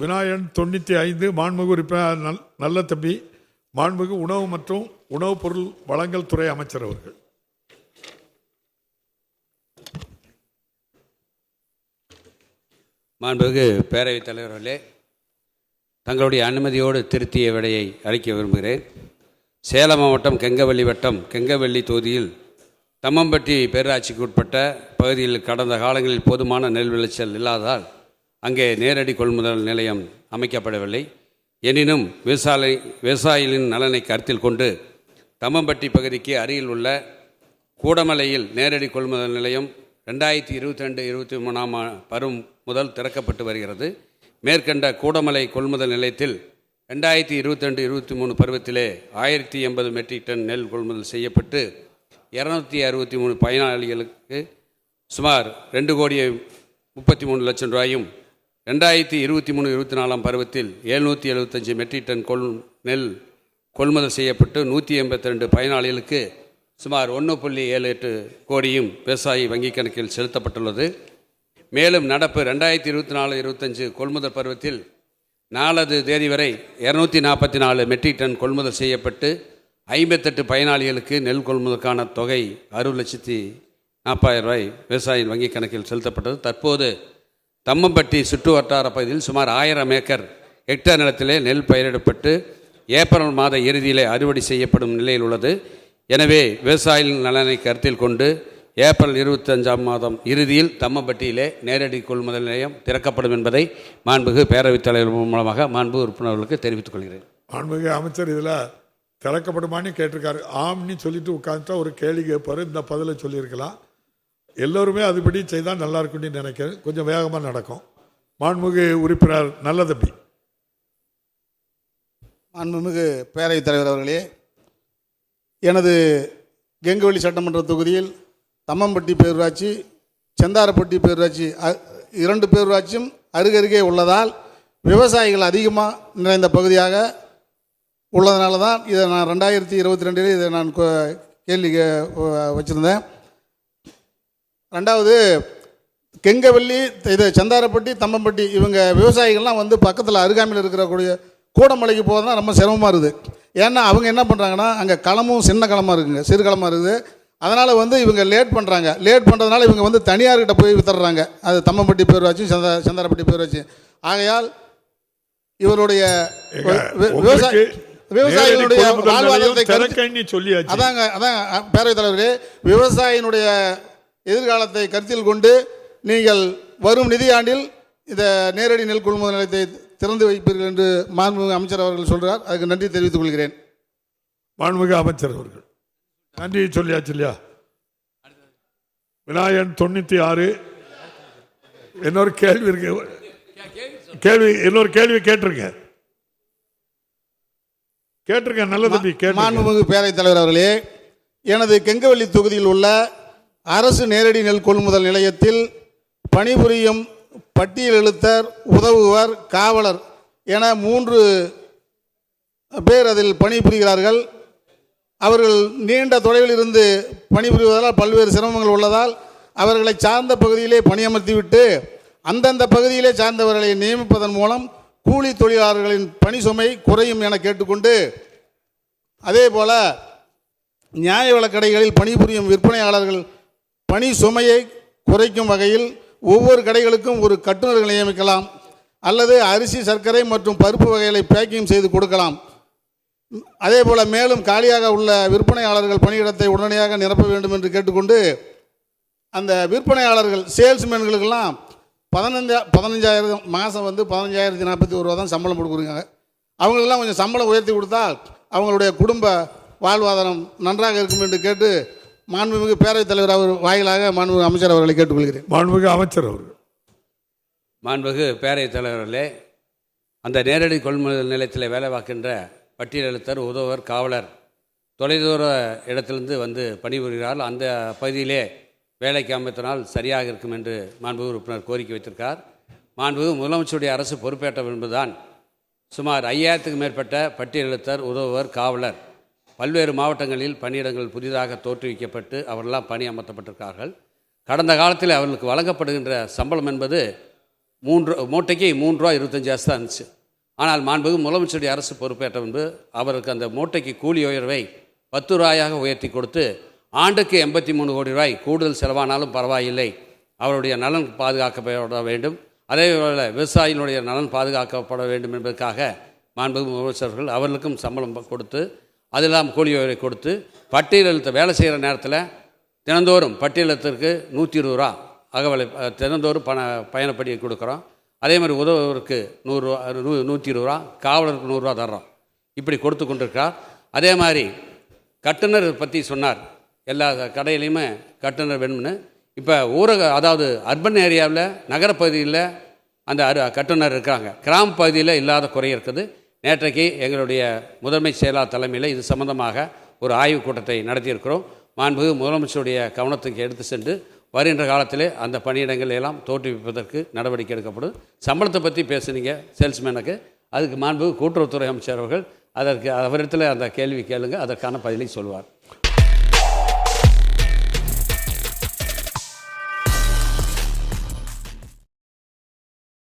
விநாயகன் தொண்ணூற்றி ஐந்து மாண்புமிகு உறுப்பினர் நல் நல்ல தம்பி மாண்புமிகு உணவு மற்றும் உணவுப் பொருள் வழங்கல் துறை அமைச்சர் அவர்கள். மாண்புமிகு பேரவைத் தலைவர்களே தங்களுடைய அனுமதியோடு திருத்திய விடையை அளிக்க விரும்புகிறேன். சேலம் மாவட்டம் கெங்கவல்லி வட்டம் கெங்கவல்லி தொகுதியில் தம்மம்பட்டி பேராட்சிக்கு உட்பட்ட பகுதியில் கடந்த காலங்களில் போதுமான நெல் விளைச்சல் இல்லாததால் அங்கே நேரடி கொள்முதல் நிலையம் அமைக்கப்படவில்லை. எனினும் விவசாய விவசாயிகளின் நலனை கருத்தில் கொண்டு தம்மம்பட்டி பகுதிக்கு அருகில் உள்ள கூடமலையில் நேரடி கொள்முதல் நிலையம் ரெண்டாயிரத்தி இருபத்தி ரெண்டு இருபத்தி மூணாம் பரும் பருவம் முதல் திறக்கப்பட்டு வருகிறது. மேற்கண்ட கூடமலை கொள்முதல் நிலையத்தில் ரெண்டாயிரத்தி இருபத்தி ரெண்டு இருபத்தி மூணு பருவத்திலே ஆயிரத்தி எண்பது மெட்ரிக் டன் நெல் கொள்முதல் செய்யப்பட்டு இரநூத்தி அறுபத்தி மூணு பயனாளிகளுக்கு சுமார் ரெண்டு கோடியே முப்பத்தி மூணு லட்சம் ரூபாயும் ரெண்டாயிரத்தி இருபத்தி மூணு இருபத்தி நாலாம் பருவத்தில் எழுநூற்றி எழுபத்தஞ்சு மெட்ரிக் டன் கொள் நெல் கொள்முதல் செய்யப்பட்டு நூற்றி எண்பத்தி ரெண்டு பயனாளிகளுக்கு சுமார் ஒன்று புள்ளி ஏழு எட்டு கோடியும் விவசாயி வங்கிக் கணக்கில் செலுத்தப்பட்டுள்ளது. மேலும் நடப்பு ரெண்டாயிரத்தி இருபத்தி நாலு இருபத்தஞ்சு கொள்முதல் பருவத்தில் நாலது தேதி வரை இரநூத்தி நாற்பத்தி நாலு மெட்ரிக் டன் கொள்முதல் செய்யப்பட்டு ஐம்பத்தெட்டு பயனாளிகளுக்கு நெல் கொள்முதலுக்கான தொகை அறுபது லட்சத்தி நாற்பதாயிரம் ரூபாய் விவசாயியின் வங்கிக் கணக்கில் செலுத்தப்பட்டது. தற்போது தம்மம்பட்டி சுற்று வட்டார பகுதியில் சுமார் ஆயிரம் ஏக்கர் ஹெக்டேர் நிலத்திலே நெல் பயிரிடப்பட்டு ஏப்ரல் மாத இறுதியிலே அறுவடை செய்யப்படும் நிலையில் உள்ளது. எனவே விவசாயிகளின் நலனை கருத்தில் கொண்டு ஏப்ரல் இருபத்தஞ்சாம் மாதம் இறுதியில் தம்மம்பட்டியிலே நேரடி கொள்முதல் நிலையம் திறக்கப்படும் என்பதை மாண்புகு பேரவைத் தலைவர் மூலமாக மாண்பு உறுப்பினர்களுக்கு தெரிவித்துக் கொள்கிறேன். மாண்புகு அமைச்சர் இதில் திறக்கப்படுமான்னு கேட்டிருக்காரு. ஆம்னு சொல்லிட்டு உட்காந்துட்டா ஒரு கேள்வி கேட்பாரு. இந்த பதிலை சொல்லியிருக்கலாம். எல்லோருமே அதுபடி செய்தால் நல்லா இருக்கும்னு நினைக்கிறேன் கொஞ்சம் வேகமாக நடக்கும். மாண்புமிகு உறுப்பினர் நல்ல தம்பி மாண்புமிகு பேரவைத் தலைவர் அவர்களே எனது கெங்கவெளி சட்டமன்ற தொகுதியில் தம்மம்பட்டி பேரூராட்சி செந்தாரப்பட்டி பேரூராட்சி அ- இரண்டு பேரூராட்சியும் அருகருகே உள்ளதால் விவசாயிகள் அதிகமாக நிறைந்த பகுதியாக உள்ளதுனால தான் இதை நான் ரெண்டாயிரத்தி இருபத்தி ரெண்டில் இதை நான் கேள்வி கே- வச்சுருந்தேன். ரெண்டாவது கெங்கவல்லி இது செந்தாரப்பட்டி தம்மம்பட்டி இவங்க விவசாயிகள்லாம் வந்து பக்கத்தில் அருகாமையில் இருக்கக்கூடிய கூடமலைக்கு போகிறதுனா ரொம்ப சிரமமாக இருக்குது. ஏன்னா அவங்க என்ன பண்ணுறாங்கன்னா அங்கே களமும் சின்ன களமாக இருக்குங்க சிறு களமாக இருக்குது. அதனால் வந்து இவங்க லேட் பண்ணுறாங்க லேட் பண்ணுறதுனால இவங்க வந்து தனியார்கிட்ட போய் வித்துடுறாங்க. அது தம்மம்பட்டி பேரூராட்சி செந்த செந்தாரப்பட்டி பேரூராட்சி ஆகையால் இவருடைய விவசாய விவசாயிகளுடைய வாழ்வாதாரத்தை அதாங்க அதான் பேரவைத் தலைவரே விவசாயினுடைய எதிர்காலத்தை கருத்தில் கொண்டு நீங்கள் வரும் நிதியாண்டில் இந்த நேரடி நெல் கொள்முதல் நிலையத்தை திறந்து வைப்பீர்கள் என்று மாண்புமிகு அமைச்சர் அவர்கள் சொல்றார். அதுக்கு நன்றி தெரிவித்துக் கொள்கிறேன். மாண்புமிகு அமைச்சர் அவர்கள் நன்றி சொல்லியாச்சு இல்லையா? விநாயகன் தொண்ணூற்றி ஆறு. இன்னொரு கேள்வி இருக்கு. கேள்வி இன்னொரு கேள்வி கேட்டிருங்க. கேட்டிருங்க நல்ல தம்பி மாண்புமிகு பேரவைத் தலைவர் அவர்களே எனது கெங்கவல்லி தொகுதியில் உள்ள அரசு நேரடி நெல் கொள்முதல் நிலையத்தில் பணிபுரியும் பட்டியலெழுத்தர் உதவுவர் காவலர் என மூன்று பேர் அதில் பணிபுரிகிறார்கள். அவர்கள் நீண்ட தொலைவில் இருந்து பணிபுரிவதால் பல்வேறு சிரமங்கள் உள்ளதால் அவர்களை சார்ந்த பகுதியிலே பணியமர்த்திவிட்டு அந்தந்த பகுதியிலே சார்ந்தவர்களை நியமிப்பதன் மூலம் கூலி தொழிலாளர்களின் பணி சுமை குறையும் என கேட்டுக்கொண்டு அதே போல நியாய விலைக் கடைகளில் பணிபுரியும் விற்பனையாளர்கள் பணி சுமையை குறைக்கும் வகையில் ஒவ்வொரு கடைகளுக்கும் ஒரு கட்டுநர்கள் நியமிக்கலாம் அல்லது அரிசி சர்க்கரை மற்றும் பருப்பு வகைகளை பேக்கிங் செய்து கொடுக்கலாம். அதே போல் மேலும் காலியாக உள்ள விற்பனையாளர்கள் பணியிடத்தை உடனடியாக நிரப்ப வேண்டும் என்று கேட்டுக்கொண்டு அந்த விற்பனையாளர்கள் சேல்ஸ்மேன்களுக்கெல்லாம் பதினஞ்சா பதினஞ்சாயிரம் மாதம் வந்து பதினஞ்சாயிரத்தி நாற்பத்தி ஒரு ரூபா தான் சம்பளம் கொடுக்குறீங்க. அவங்களுக்கெல்லாம் கொஞ்சம் சம்பளம் உயர்த்தி கொடுத்தால் அவங்களுடைய குடும்ப வாழ்வாதாரம் நன்றாக இருக்கும் என்று கேட்டு மாண்புமிகு பேரவைத் தலைவர் அவர் வாயிலாக மாண்புமிகு அமைச்சர் அவர்களை கேட்டுக்கொள்கிறேன். மாண்புமிகு அமைச்சர் அவர்கள். மாண்புமிகு பேரவைத் தலைவர்களே அந்த நேரடி கொள்முதல் நிலையத்தில் வேலை பார்க்கின்ற பட்டியல் எழுத்தர் உதவர் காவலர் தொலைதூர இடத்திலிருந்து வந்து பணிபுரிகிறார்கள். அந்த பகுதியிலே வேலைக்கு அமைத்தினால் சரியாக இருக்கும் என்று மாண்புமிகு உறுப்பினர் கோரிக்கை வைத்திருக்கார் மாண்புமிகு முதலமைச்சருடைய அரசு பொறுப்பேற்ற என்பதுதான் சுமார் ஐயாயிரத்துக்கு மேற்பட்ட பட்டியல் எழுத்தர் உதவுவர் காவலர் பல்வேறு மாவட்டங்களில் பணியிடங்கள் புதிதாக தோற்றுவிக்கப்பட்டு அவரெல்லாம் பணி அமர்த்தப்பட்டிருக்கார்கள். கடந்த காலத்தில் அவர்களுக்கு வழங்கப்படுகின்ற சம்பளம் என்பது மூன்று மூட்டைக்கு மூன்று ரூபா இருபத்தஞ்சி காசு தான் இருந்துச்சு. ஆனால் மாண்புகு முதலமைச்சருடைய அரசு பொறுப்பேற்ற முன்பு அவருக்கு அந்த மூட்டைக்கு கூலி உயர்வை பத்து ரூபாயாக உயர்த்தி கொடுத்து ஆண்டுக்கு எண்பத்தி மூணு கோடி ரூபாய் கூடுதல் செலவானாலும் பரவாயில்லை. அவருடைய நலன் பாதுகாக்கப்பட வேண்டும். அதே போல விவசாயிகளுடைய நலன் பாதுகாக்கப்பட வேண்டும் என்பதற்காக மாண்புமிகு முதலமைச்சர்கள் அவர்களுக்கும் சம்பளம் கொடுத்து அதெல்லாம் கூலி உயர்வை கொடுத்து பட்டியலத்தை வேலை செய்கிற நேரத்தில் தினந்தோறும் பட்டியலத்திற்கு நூற்றி இருபது ரூபா அகவலை தினந்தோறும் பண பயணப்படி கொடுக்குறோம். அதே மாதிரி உதவுவருக்கு நூறுரூவா நூ நூற்றி இருபது ரூபா காவலருக்கு நூறுரூவா தர்றோம். இப்படி கொடுத்து கொண்டிருக்கிறார். அதே மாதிரி கட்டுனர் பற்றி சொன்னார். எல்லா கடையிலையுமே கட்டுனர் வேணும்னு. இப்போ ஊரக அதாவது அர்பன் ஏரியாவில் நகரப்பகுதியில் அந்த அரு கட்டுனர் இருக்காங்க. கிராம பகுதியில் இல்லாத குறை இருக்குது. நேற்றைக்கு எங்களுடைய முதன்மை செயலாளர் தலைமையில் இது சம்பந்தமாக ஒரு ஆய்வுக் கூட்டத்தை நடத்தியிருக்கிறோம். மாண்புமிகு முதலமைச்சருடைய கவனத்துக்கு எடுத்து சென்று வருகின்ற காலத்திலே அந்த பணியிடங்களை எல்லாம் தோற்றுவிப்பதற்கு நடவடிக்கை எடுக்கப்படும். சம்பளத்தை பற்றி பேசுனீங்க சேல்ஸ்மேனுக்கு அதுக்கு மாண்புகு கூட்டுறவுத்துறை அமைச்சர் அவர்கள் அதற்கு அவரிடத்தில் அந்த கேள்வி கேளுங்க அதற்கான பதிலை சொல்வார்.